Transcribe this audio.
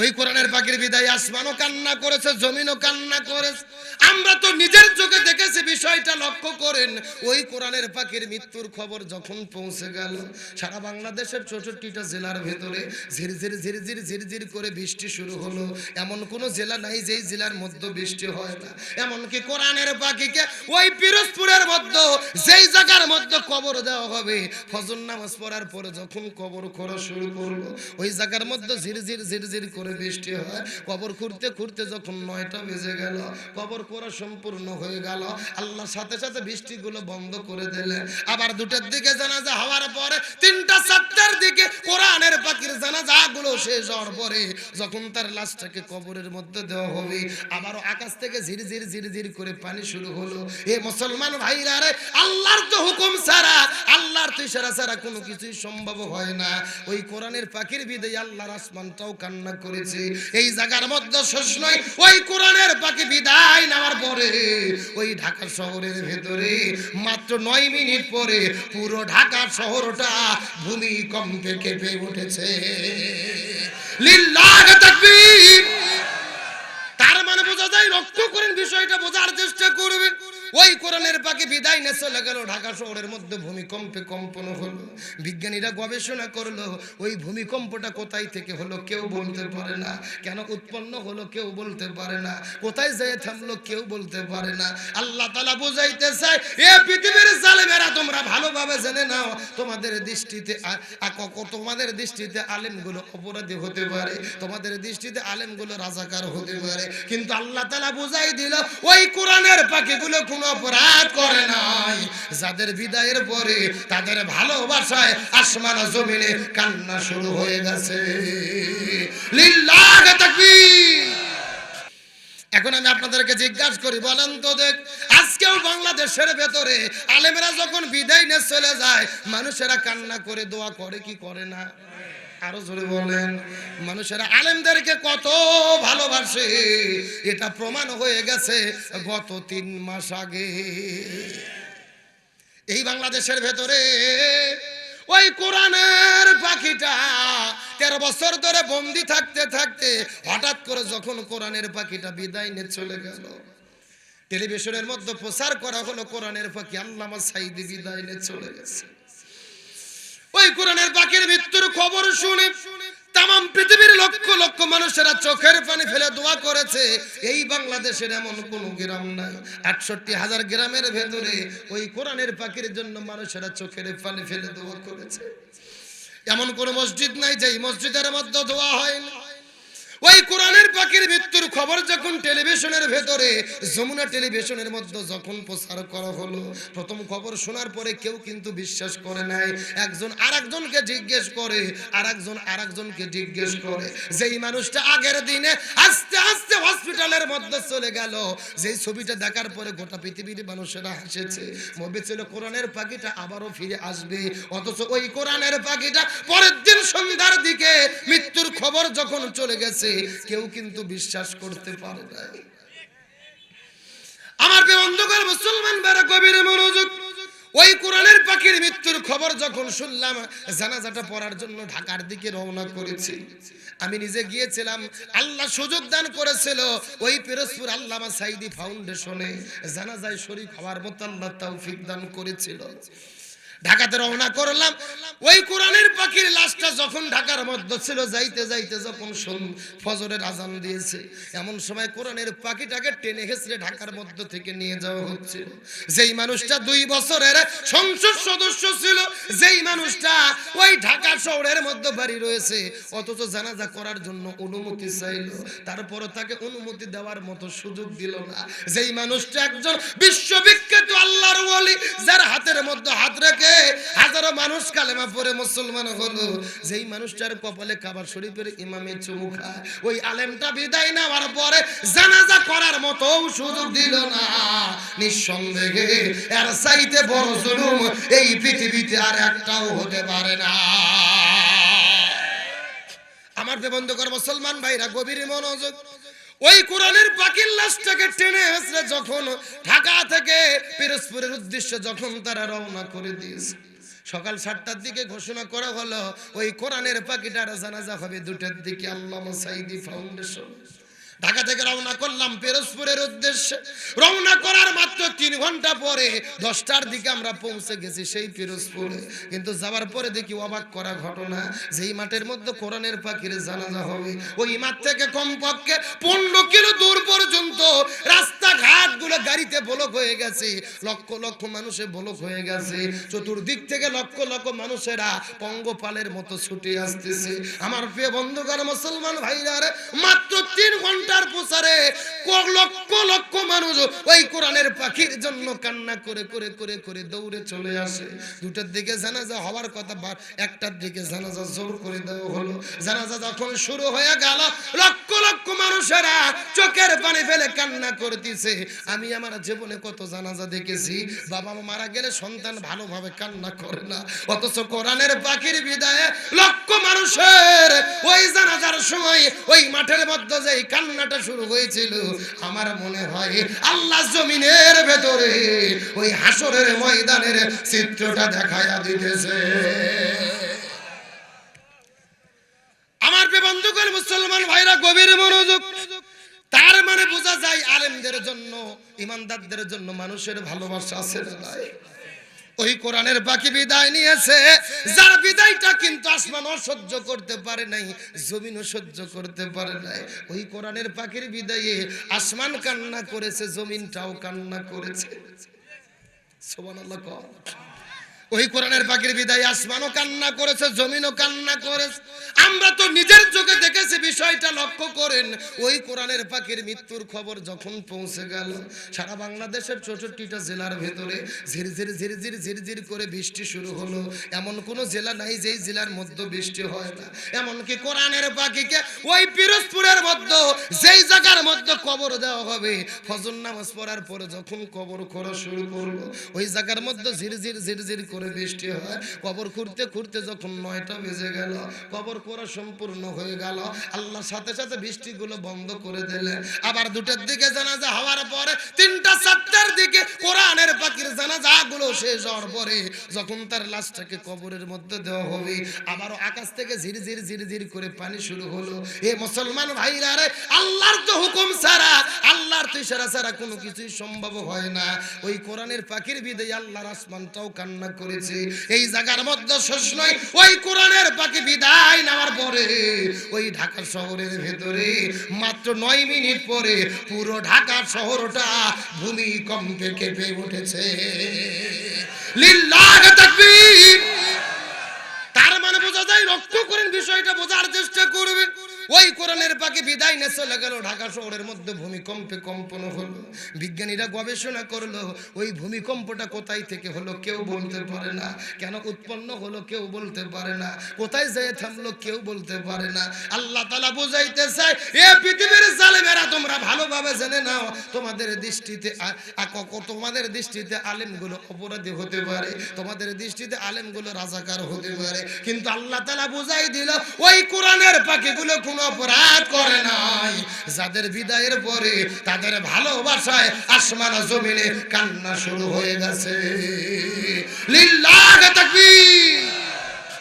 ওই কোরআনের পাখির বিদায়, আসমানও কান্না করেছে, জমিনও কান্না করেছে। আমরা তো নিজের চোখে দেখেছি বিষয়টা লক্ষ্য করেন। ওই কোরআনের পাখির মৃত্যুর খবর যখন পৌঁছে গেল, সারা বাংলাদেশের চৌষট্টিটা জেলার ভেতরে ঝিরঝির ঝিরঝির ঝিরঝির করে বৃষ্টি শুরু হলো। এমন কোনো জেলা নাই যেই জেলার মধ্যে বৃষ্টি হয় না। এমনকি কোরআনের পাখিকে ওই পিরোজপুরের মধ্যে, যেই জায়গার মধ্যে কবর দেওয়া হবে, ফজর নামাজ পড়ার পরে যখন কবর করা শুরু করল, ওই জায়গার মধ্যে ঝিরঝির ঝিরঝির করে বৃষ্টি হয়। কবর খুঁড়তে খুঁড়তে যখন নয়টা বেজে গেল, কবর করা সম্পূর্ণ হয়ে গেল। আল্লাহ সাথে সাথে বৃষ্টিগুলো বন্ধ করে দিলেন। আবার দুটার দিকে জানাজা হওয়ার পরে, তিনটা চারটার দিকে কোরআনের পাখির জানাজা গুলো শেষ হওয়ার পরে যখন তার লাশটাকে কবরের মধ্যে দেওয়া হবে, আবারও আকাশ থেকে ঝিরঝির ঝিরঝির করে পানি শুরু হলো। এ মুসলমান ভাইরা রে, আল্লাহর তো হুকুম ছাড়া, আল্লাহর তো ইশারা ছাড়া কোনো কিছুই সম্ভব হয় না। ওই কোরআনের পাখির বিদায় আল্লাহর আসমানটাও কান্না করেছে। এই জায়গার মধ্যে শেষ নয়, ওই কোরআনের পাখি বিদায় নেওয়ার পরে, ওই ঢাকা শহরের ভেতরে মাত্র নয় মিনিট পরে পুরো ঢাকা শহরটা ভূমিকম্পে কেঁপে উঠেছে। লিল্লাহ তাকবীর! তার মানে বোঝা যায় লক্ষ্য করেন বিষয়টা, বোঝার চেষ্টা করবেন। ওই কোরআনের পাখি বিদায় নিয়ে চলে গেল ঢাকা শহরের মধ্যে। ভূমিকম্পে কম্পন হলো, বিজ্ঞানীরা গবেষণা করল, ওই ভূমিকম্পটা কোথায় থেকে হলো কেউ বলতে পারে না। কেন উৎপন্ন হলো কেউ বলতে পারে না। কোথায় যেয়ে থামলো কেউ বলতে পারে না। আল্লাহ তালা বোঝাইতে চায়, এ পৃথিবীর ভালোভাবে জেনে নাও, তোমাদের দৃষ্টিতে তোমাদের দৃষ্টিতে আলেমগুলো অপরাধী হতে পারে, তোমাদের দৃষ্টিতে আলেমগুলো রাজাকার হতে পারে। কিন্তু আল্লাহ তালা বুঝাই দিল, ওই কোরআনের পাখিগুলো কোনো অপরাধ করে নাই। যাদের বিদায়ের পরে, তাদের ভালোবাসায় আসমান জমিনে কান্না শুরু হয়ে গেছে। লিল্লাহ তাকবীর। এখন আমি আপনাদেরকে জিজ্ঞাসা করি, বলেন তো দেখ, আজকেও বাংলাদেশের ভেতরে আলেমেরা যখন বিদায় নিয়ে চলে যায়, মানুষেরা কান্না করে, দোয়া করে, কি করে না? আরও জোরে বলেন, মানুষেরা আলেমদেরকে কত ভালোবাসে, এটা প্রমাণ হয়ে গেছে গত তিন মাস আগে। এই বাংলাদেশের ভেতরে ওই কোরআনের তেরো বছর ধরে বন্দি থাকতে থাকতে হঠাৎ করে যখন কোরআনের পাখিটা বিদায় নিয়ে চলে গেল, টেলিভিশনের মধ্যে প্রচার করা হলো কোরআনের পাখি, আল্লামা সাইদি বিদায় নিয়ে চলে গেছে। ওই কোরআনের পাখির মৃত্যুর খবর শুনে তাম পৃথিবীর লক্ষ লক্ষ মানুষেরা চোখের পানি ফেলে দোয়া করেছে, এই বাংলাদেশের এমন কোন গ্রাম নাই। আটষট্টি হাজার গ্রামের ভেতরে ওই কোরআনের পাখির জন্য মানুষেরা চোখের পানি ফেলে দোয়া করেছে। এমন কোন মসজিদ নাই যে এই মসজিদের মধ্যে দোয়া হয় না। ওই কোরআনের খবর যখন টেলিভিশনের ভেতরে, যমুনা টেলিভিশনের মধ্যে যখন প্রচার করা হলো, প্রথম খবর শোনার পরে কেউ কিন্তু বিশ্বাস করে নাই। একজন আরেকজনকে জিজ্ঞেস করে, আরেকজন আরেকজনকে জিজ্ঞেস করে। যেই মানুষটা আগের দিনে আস্তে আস্তে হসপিটালের মধ্যে চলে গেল, যেই ছবিটা দেখার পরে গোটা পৃথিবীর মানুষেরা হাসেছে। মবে ছিল কোরআনের পাখিটা, আবারও ফিরে আসবে। অথচ ওই কোরআনের পাখিটা পরের দিন সন্ধ্যার দিকে মৃত্যুর খবর যখন চলে গেছে, কেউ কিন্তু বিশ্বাস করতে পারে না আমার প্রিয় অন্ধকার মুসলমান বেড়া কবির মনোযোগ। ওই কোরআনের পাখির মৃত্যুর খবর যখন শুনলাম, জানাজাটা পড়ার জন্য ঢাকার দিকে রওনা করেছি। আমি নিজে গিয়েছিলাম, আল্লাহ সুযোগ দান করেছিল। ওই পিরোজপুর আল্লামা সাইদি ফাউন্ডেশনে জানাজায় শরীফ হওয়ার মতো আল্লাহ তৌফিক দান করেছিল। ঢাকাতে রওনা করলাম। ওই কোরআনের পাখির লাশটা যখন ঢাকার মধ্যে ছিল, যাইতে যাইতে যখন ফজরের আজান দিয়েছে, এমন সময় কোরআনের পাখিটাকে টেনে হেসড়ে ঢাকার মধ্য থেকে নিয়ে যাওয়া হচ্ছিল যেই মানুষটা দুই বছরের সংসদ সদস্য ছিল, যেই মানুষটা ওই ঢাকা শহরের মধ্যে বাড়ি রয়েছে, অথচ জানাজা করার জন্য অনুমতি চাইল। তারপরও তাকে অনুমতি দেওয়ার মতো সুযোগ দিল না। যেই মানুষটা একজন বিশ্ববিখ্যাত আল্লাহর ওলি, যার হাতের মধ্যে হাত রেখে হাজারো মানুষ কালেমা পড়ে মুসলমান হলো। যেই মানুষটার কপালে কাবার শরীফের ইমামে চুমু খায়, ওই আলেমটা বিদায় নেওয়ার পরে জানাজা করার মতো সুযোগ দিল না। নিঃসন্দেহে এর চাইতে বড় জুলুম এই পৃথিবীতে আর একটাও হতে পারে না। আমার বন্ধুকর মুসলমান ভাইরা, গভীর মনোযোগ ওই কোরআনের পাখির লাশটাকে টেনে হেসড়ে যখন ঢাকা থেকে পিরোজপুরের উদ্দেশ্যে যখন তারা রওনা করে দিয়েছে, সকাল সাতটার দিকে ঘোষণা করা হলো, ওই কোরআনের পাখিটার জানাজা হবে দুটার দিকে। আল্লাহ সাইদি ফাউন্ডেশন ঢাকা থেকে রওনা করলাম পিরোজপুরের উদ্দেশ্যে। রওনা করার মাত্র তিন ঘণ্টা পরে দশটার দিকে আমরা পৌঁছে গেছি সেই পিরোজপুরে। কিন্তু যাওয়ার পরে দেখি অবাক করা ঘটনা, যেই মাঠের মধ্যে কোরআনের পাখির জানাজা হবে, ওই মাঠ থেকে কমপক্ষে পনেরো কিলো দূর পর্যন্ত রাস্তাঘাটগুলো গাড়িতে বলক হয়ে গেছে, লক্ষ লক্ষ মানুষে বলক হয়ে গেছে। চতুর্দিক থেকে লক্ষ লক্ষ মানুষেরা পঙ্গপালের মতো ছুটে আসতেছে। আমার প্রিয় বন্ধুগণ, মুসলমান ভাইরা, মাত্র তিন ঘণ্টার প্রচারে লক্ষ লক্ষ মানুষ ওই কোরআনের পাখির জন্য কান্না করে করে করে করে দৌড়ে চলে আসে। দুটার দিকে জানাজা হওয়ার কথা একটার দিকে জানাজা জোর করে দেওয়া হলো। জানাজা যখন শুরু হয়ে গেল, লক্ষ লক্ষ মানুষেরা চোখের পানি ফেলে কান্না করতেছে। আমি আমার জীবনে কত জানাজা দেখেছি, বাবা মা মারা গেলে সন্তান ভালোভাবে কান্না করে না। অথচ কোরআনের পাখির বিদায়ে লক্ষ মানুষের ওই জানাজার সময় ওই মাঠের মধ্যে যে কান্নাটা শুরু হয়েছিল, আমার মনে হয় আল্লাহ জমিনের ভেতরে ওই হাসরের ময়দানের চিত্রটা দেখায়া দিতেছে আমার বন্ধুগণ, মুসলমান ভাইরা, গভীর মনোযোগ তার মানে বোঝা যায় আলেমদের জন্য, ইমানদারদের জন্য মানুষের ভালোবাসা আছে নাই? ওই কোরআনের বাকি বিদায় নিয়েছে। যার বিদায়টা কিন্তু আসমানও সহ্য করতে পারে নাই, জমিনও সহ্য করতে পারে নাই। ওই কোরআনের পাখির বিদায়ে আসমান কান্না করেছে, জমিনটাও কান্না করেছে। সুবহানাল্লাহ কও। ওই কোরআনের পাখির বিদায় আসমানও কান্না করেছে, জমিনও কান্না করেছে। আমরা তো নিজের চোখে দেখেছি বিষয়টা লক্ষ্য করেন। ওই কোরআনের পাখির মৃত্যুর খবর যখন পৌঁছে গেল, সারা বাংলাদেশের চৌষট্টিটা জেলার ভেতরে ঝিরঝির ঝিরঝির ঝিরঝির করে বৃষ্টি শুরু হলো। এমন কোনো জেলা নাই যেই জেলার মধ্যে বৃষ্টি হয় না। এমনকি কোরআনের পাখিকে ওই পিরোজপুরের মধ্যে, যেই জায়গার মধ্যে কবর দেওয়া হবে, ফজর নামাজ পড়ার পরে যখন কবর করা শুরু করল, ওই জায়গার মধ্যে ঝিরঝির ঝিরঝির করে বৃষ্টি হয়। কবর খুঁড়তে খুঁড়তে যখন নয়টা বেজে গেল, কবর করা সম্পূর্ণ হয়ে গেল। আল্লাহ সাথে সাথে বৃষ্টিগুলো বন্ধ করে দিলেন। আবার দুটার দিকে জানাজা হওয়ার পরে তিনটা পাখিরগুলো শেষ হওয়ার পরে যখন তার লাশটাকে কবরের মধ্যে দেওয়া হবে, আবারও আকাশ থেকে ঝিরঝির ঝিরঝির করে পানি শুরু হলো। এ মুসলমান ভাইরা রে, আল্লাহর তো হুকুম ছাড়া, আল্লাহর তো ইশারা ছাড়া কোনো কিছুই সম্ভব হয় না। ওই কোরআনের পাখির বিদায় আল্লাহর আসমানটাও কান্না করেছে। এই জায়গার মধ্যে শেষ নয়, ওই কোরআনের পাখি বিদায় নেওয়ার পরে ওই ঢাকা শহরের ভেতরে মাত্র নয় মিনিট পরে পুরো ঢাকা শহরটা ভূমিকম্পে কেঁপে উঠেছে। তার মানে বোঝা যায় লক্ষ্য করেন বিষয়টা বোঝার চেষ্টা করবেন ওই কোরআনের পাখি বিদায় নিয়ে চলে গেল। ঢাকা শহরের মধ্যে ভূমিকম্পে কম্পন হলো। বিজ্ঞানীরা গবেষণা করল, ওই ভূমিকম্পটা কোথায় থেকে হলো কেউ বলতে পারে না। কেন উৎপন্ন হলো কেউ বলতে পারে না। কোথায় যেয়ে থামলো কেউ বলতে পারে না। আল্লাহ তালা বুঝাইতে চায়, এ পৃথিবীর জালেমেরা, তোমরা ভালোভাবে জেনে নাও, তোমাদের দৃষ্টিতে তোমাদের দৃষ্টিতে আলেমগুলো অপরাধী হতে পারে। তোমাদের দৃষ্টিতে আলেমগুলো রাজাকার হতে পারে। কিন্তু আল্লাহ তালা বুঝাই দিল, ওই কোরআনের পাখিগুলো কোনো অপরাধ করে নাই। যাদের বিদায়ের পরে তাদের ভালোবাসায় আসমান জমিনে কান্না শুরু হয়ে গেছে। লিল্লাহ তাকবীর।